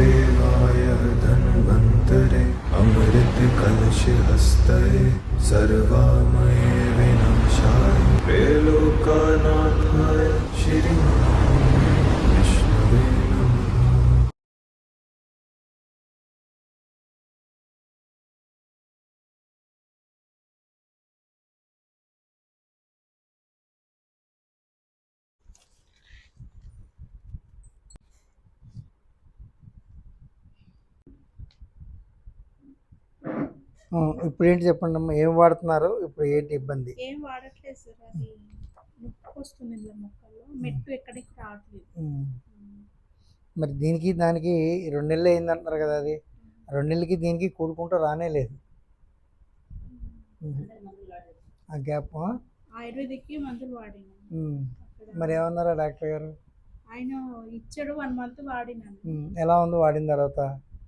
वासुदेवाय धन्वन्तरे अमृतकलश हस्तये सर्वामये विनाशाय। त्रैलोकानाथाय श्री ఇప్పుడు ఏంటి చెప్పండి అమ్మా? ఏం వాడుతున్నారు? ఇప్పుడు ఏంటి ఇబ్బంది? ఏం వాడట్లేదు సార్ అది. నొప్పి వస్తుంది మొక్కల్లో. మెట్టు ఎక్కడికి రావట్లేదు. మరి దీనికి దానికి రెండు నెలలు అయింది అంటున్నారు కదా అది. రెండు నెలలకి దీనికి కూడుకుంటూ రానే లేదు. ఆ గ్యాప్ ఆయుర్వేదిక్కి మందులు మరి ఏమన్నారా డాక్టర్ గారు? ఆయన ఇచ్చాడు వన్ మంత్ వాడినాను. ఎలా ఉంది వాడిన తర్వాత?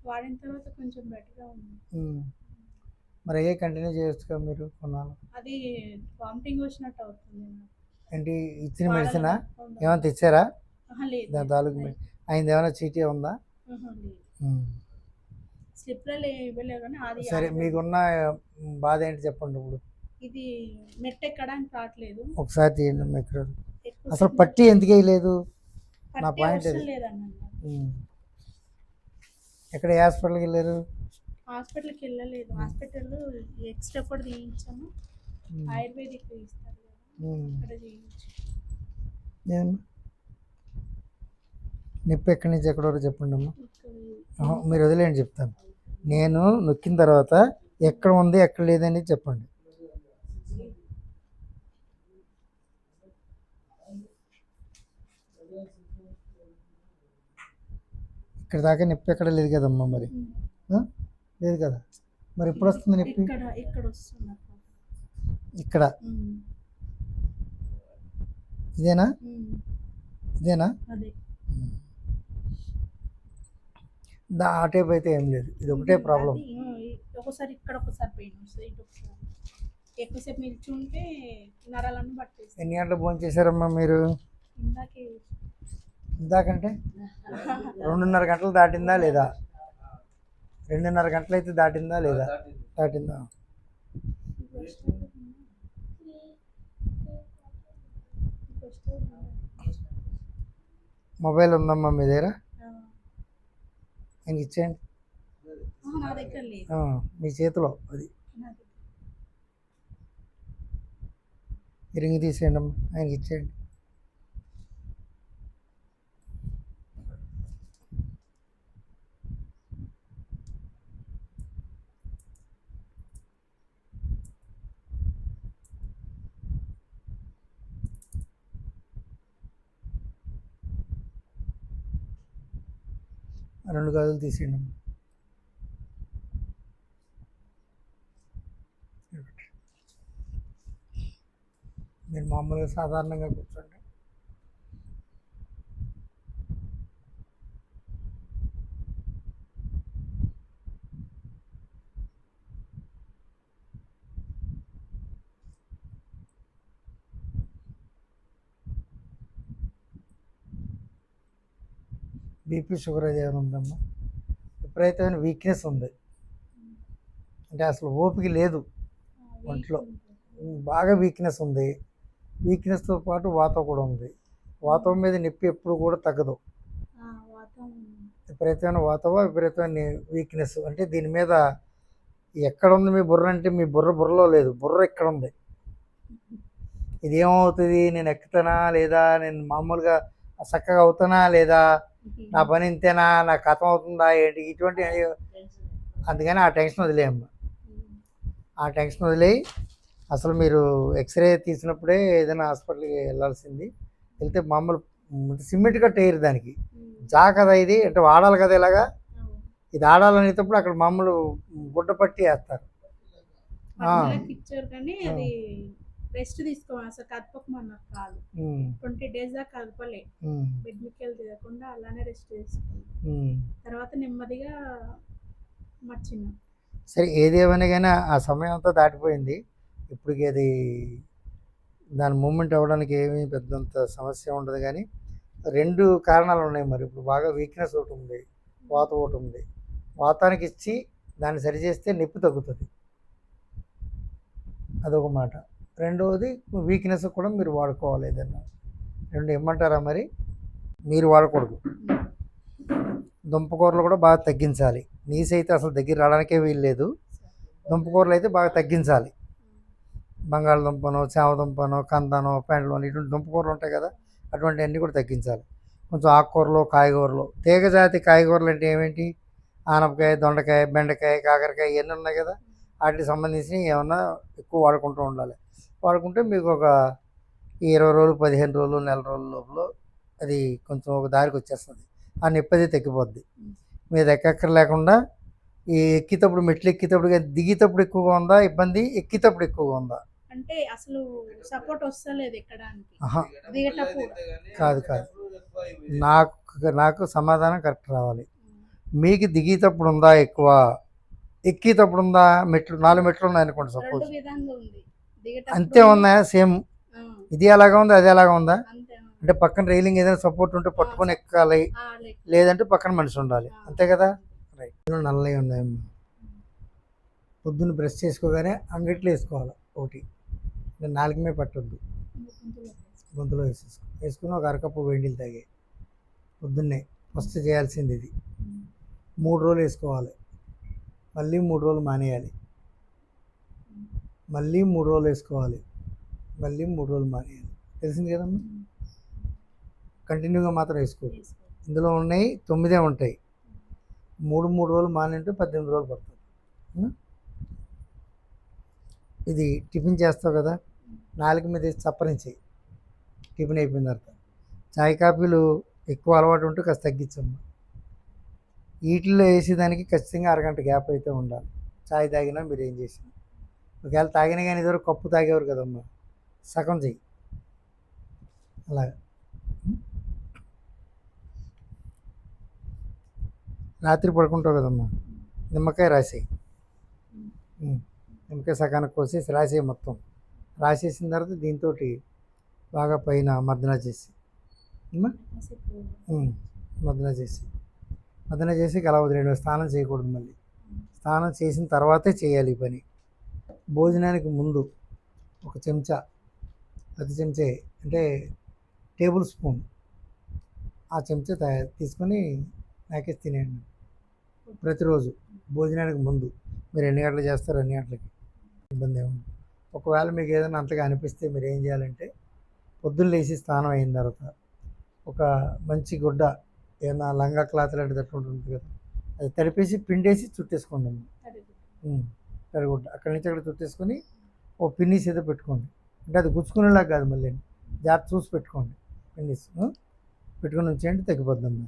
వాడిన తర్వాత కొంచెం బెటర్గా ఉంది. మరి అయ్యే కంటిన్యూ చేయొచ్చుగా మీరు కొన్నాళ్ళు అది వామిటింగ్ వచ్చినట్టు అవుతుంది. ఏంటి ఇచ్చిన మెడిసినా. ఏమైనా తెచ్చారా? దాని తాలూకు ఆయనది ఏమైనా చీటీ ఉందా? సరే. మీకున్న బాధ ఏంటి చెప్పండి ఇప్పుడు? ఇది మెట్టు ఎక్కడానికి రావట్లేదు. ఒకసారి తీయండి ఎక్కువ అసలు పట్టి ఎందుకు వేయలేదు? నా పాయింట్. ఎక్కడ హాస్పిటల్కి వెళ్ళారు? హాస్పిటల్కి వెళ్ళలేదు హాస్పిటల్ ఎక్స్ట్రా కూడా తీయించాము. ఆయుర్వేదిక్ ఇస్తారు. అక్కడ? నొప్పి ఎక్కడి నుంచి ఎక్కడి వరకు చెప్పండి అమ్మా. మీరు వదిలేండి చెప్తాను. నేను నొక్కిన తర్వాత ఎక్కడ ఉంది ఎక్కడ లేదని చెప్పండి. ఇక్కడ దాకా నొప్పి ఎక్కడ లేదు కదమ్మా మరి? లేదు కదా. మరి ఎప్పుడు వస్తుంది? నొప్పి ఇక్కడ ఇదేనా? ఇదేనా? దా ఆ టైప్ అయితే ఏం లేదు. ఇది ఒకటే ప్రాబ్లం. ఒకసారి ఇక్కడ ఒకసారి పెయిన్ ఎక్కువసేపు నిల్చుంటే నరాలన్నీ పట్టేస్తాయి. ఎన్ని గంటలు భోజనం చేశారమ్మా మీరు? ఇందాకే. ఇందాకంటే? రెండున్నర గంటలు దాటిందా లేదా? రెండున్నర గంటలు అయితే దాటిందా లేదా? దాటిందా. మొబైల్ ఉందమ్మా మీ దగ్గర? ఇంక ఇచ్చేయండి. మీ చేతిలో అది. రింగ్ తీసేయండి అమ్మా ఆయనకి ఇచ్చేయండి. రెండు గాజులు తీసేయండి మీరు మామూలుగా సాధారణంగా కూర్చోండి. బీపీ షుగర్ అది ఏమైనా ఉందమ్మా. విపరీతమైన వీక్నెస్ ఉంది. అంటే అసలు ఓపిక లేదు ఒంట్లో. బాగా వీక్నెస్ ఉంది. వీక్నెస్తో పాటు వాతం కూడా ఉంది. వాతం మీద నొప్పి ఎప్పుడు కూడా తగ్గదు. విపరీతమైన వాతవ విపరీతమైన వీక్నెస్ అంటే దీని మీద ఎక్కడ ఉంది మీ బుర్ర అంటే మీ బుర్ర బుర్రలో లేదు. బుర్ర ఇక్కడ ఉంది. ఇది ఏమవుతుంది నేను ఎక్కుతానా లేదా? నేను మామూలుగా చక్కగా అవుతానా లేదా నా పని ఇంతేనా? నా కథం అవుతుందా ఏంటి? ఇటువంటి అందుకని ఆ టెన్షన్ వదిలేయమ్మా. ఆ టెన్షన్ వదిలేయి. అసలు మీరు ఎక్స్రే తీసినప్పుడే ఏదైనా హాస్పిటల్కి వెళ్ళాల్సింది. వెళ్తే మామూలు సిమెంట్ కట్ వేయరు దానికి. జా కదా ఇది? అంటే వాడాలి కదా ఇలాగా? ఇది ఆడాలనేటప్పుడు అక్కడ మామూలు గుడ్డ పట్టి వేస్తారు రెస్ట్ తీసుకోవాలి. అసలు కదపకమన్నారు కాదు. ట్వంటీ డేస్ దాకా కదపలే. బెడ్ మీదకి వెళ్ళి తిరగకుండా అలానే రెస్ట్ తీసుకున్నాం ఉమ్. తర్వాత నెమ్మదిగా మర్చిన్నాం సరే ఏదేమైనా కానీ ఆ సమయం అంతా దాటిపోయింది. ఇప్పటికి అది దాని మూమెంట్ అవ్వడానికి ఏమీ పెద్దంత సమస్య ఉండదు కానీ రెండు కారణాలు ఉన్నాయి మరి. ఇప్పుడు బాగా వీక్నెస్ ఒకటి ఉంది వాత ఒకటి ఉంది. వాతానికి ఇచ్చి దాన్ని సరిచేస్తే నొప్పి తగ్గుతుంది. అదొక మాట. రెండవది వీక్నెస్ కూడా మీరు వాడుకోవాలి ఏదన్నా రెండు ఇమ్మంటారా మరి? మీరు వాడకూడదు. దుంపకూరలు కూడా బాగా తగ్గించాలి. నీసు అయితే అసలు దగ్గర రావడానికే వీలు లేదు. దుంపకూరలు అయితే బాగా తగ్గించాలి. బంగాళదుంపను చామదుంపనో కందనో పెండలోనో ఇటువంటి దుంపకూరలు ఉంటాయి కదా అటువంటివన్నీ కూడా తగ్గించాలి. కొంచెం ఆకుకూరలు కాయగూరలు. తీగజాతి కాయగూరలు అంటే ఏమేంటి? ఆనపకాయ దొండకాయ బెండకాయ కాకరకాయ ఇవన్నీ ఉన్నాయి కదా వాటికి సంబంధించి ఏమన్నా ఎక్కువ వాడుకుంటూ ఉండాలి. వాడుకుంటే మీకు ఒక ఇరవై రోజులు పదిహేను రోజులు నెల రోజుల లోపల అది కొంచెం ఒక దారికి వచ్చేస్తుంది. ఆ నొప్పి అది తగ్గిపోద్ది. మీద ఎక్కక్కర లేకుండా ఈ ఎక్కేటప్పుడు మెట్లు ఎక్కేటప్పుడు కానీ దిగేటప్పుడు ఎక్కువగా ఉందా? ఇబ్బంది ఎక్కేటప్పుడు ఎక్కువగా ఉందా? అంటే అసలు సపోర్ట్ వస్తలేదు ఎక్కడానికి. కాదు కాదు. నాకు నాకు సమాధానం కరెక్ట్ రావాలి. మీకు దిగేటప్పుడు ఉందా ఎక్కువ? ఎక్కేటప్పుడు ఉందా? మెట్లు నాలుగు మెట్లు ఉన్నాయి అనుకోండి రెండు సపోజ్. అంతే ఉన్నాయా సేమ్. ఇది ఎలాగా ఉంది? అది ఎలాగా ఉందా. అంటే పక్కన రైలింగ్ ఏదైనా సపోర్ట్ ఉంటే పట్టుకొని ఎక్కాలి. లేదంటే పక్కన మనిషి ఉండాలి. అంతే కదా? రైట్. నల్లవి ఉన్నాయమ్మా పొద్దున్న బ్రష్ చేసుకోగానే అంగట్లో వేసుకోవాలి ఒకటి. నాలుగు మీద పట్టొద్దు. గొంతులో వేసేసుకో. వేసుకుని ఒక అరకప్పు వేడిలు తాగి. పొద్దున్నే ఫస్ట్ చేయాల్సింది ఇది. మూడు రోజులు వేసుకోవాలి. మళ్ళీ మూడు రోజులు మానేయాలి. మళ్ళీ మూడు రోజులు వేసుకోవాలి. మళ్ళీ మూడు రోజులు మానేయాలి. తెలిసింది కదమ్మా కంటిన్యూగా మాత్రం వేసుకోవాలి వేసుకో. ఇందులో ఉన్నాయి తొమ్మిదే ఉంటాయి. మూడు మూడు రోజులు మానింటే పద్దెనిమిది రోజులు పడుతుంది? ఇది టిఫిన్ చేస్తావు కదా నాలుగు మీద వేసి చప్పరించి టిఫిన్ అయిపోయిన తర్వాత. చాయ్ కాఫీలు ఎక్కువ అలవాటు ఉంటే కాస్త తగ్గించమ్మా. వీటిల్లో వేసేదానికి ఖచ్చితంగా అరగంట గ్యాప్ అయితే ఉండాలి. చాయ్ తాగినా మీరు ఏం చేసినా. ఒకవేళ తాగినా కానీ ఇదివరకు కప్పు తాగేవారు కదమ్మా. సగం చెయ్యి. అలాగా. రాత్రి పడుకుంటావు కదమ్మా. నిమ్మకాయ రాసేయి. నిమ్మకాయ సగానికి కోసేసి రాసేయి మొత్తం. రాసేసిన తర్వాత దీంతో బాగా పైన మర్దన చేసి. మర్దన చేసి. మర్దన చేసి అలా రెండు స్నానం చేయకూడదు మళ్ళీ. స్నానం చేసిన తర్వాతే చేయాలి ఈ పని. భోజనానికి ముందు ఒక చెంచా ప్రతి చెంచా అంటే టేబుల్ స్పూన్ ఆ చెంచా తయారు తీసుకొని నాకేసి తినేయండి. ప్రతిరోజు భోజనానికి ముందు మీరు ఎన్ని గంటలు చేస్తారు అన్ని గంటలకి ఇబ్బంది ఏముంది ఒకవేళ మీకు ఏదైనా అంతగా అనిపిస్తే మీరు ఏం చేయాలంటే పొద్దున్న లేచి స్నానం అయిన తర్వాత ఒక మంచి గుడ్డ ఏదైనా లంగా క్లాత్ లాంటిది అట్లా ఉంటుంది కదా అది తడిపేసి పిండేసి చుట్టేసుకోండి అమ్మ. అక్కడి నుంచి అక్కడ చుట్టేసుకొని ఓ పిన్నీస్ ఏదో పెట్టుకోండి. అంటే అది గుచ్చుకునేలాగా కాదు మళ్ళీ. జాగ్రత్త చూసి పెట్టుకోండి. పిన్నీస్ పెట్టుకుని ఉంచేయండి తగ్గిపోద్దాం అమ్మ